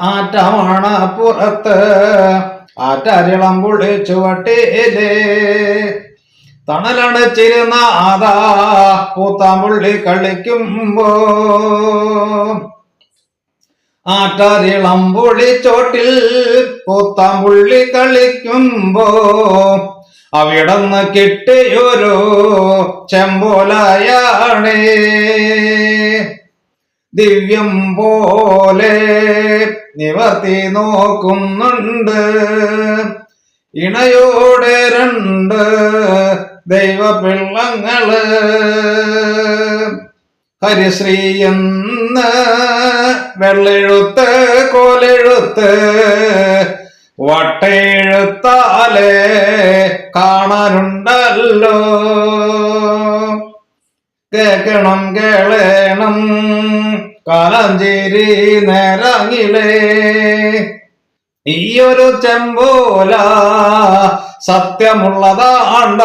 ആറ്റമണ പുറത്ത് ആറ്റരിളം പുള്ളി ചുവട്ടിയിലേ തണലടച്ചിരുന്ന ആദാ പൂത്താമ്പുള്ളി കളിക്കുമ്പോ. ആറ്റരിളം പൊളിച്ചോട്ടിൽ പൂത്താമ്പുള്ളി കളിക്കുമ്പോ. അവിടന്ന് കിട്ടിയൊരു ചെമ്പോലയാണേ. ദിവ്യം പോലെ നിവർത്തി നോക്കുന്നുണ്ട്. ഇണയോടെ രണ്ട് ദൈവപിള്ളങ്ങൾ. ഹരിശ്രീ എന്ന് വെള്ളെഴുത്ത് കോലെഴുത്ത് വട്ടെഴുത്താലേ കാണാനുണ്ടല്ലോ. കേക്കണം കേളേണം. കാലഞ്ചേരി നേരങ്ങിലേ. ഈയൊരു ചെമ്പോല സത്യമുള്ളതാണ്ട.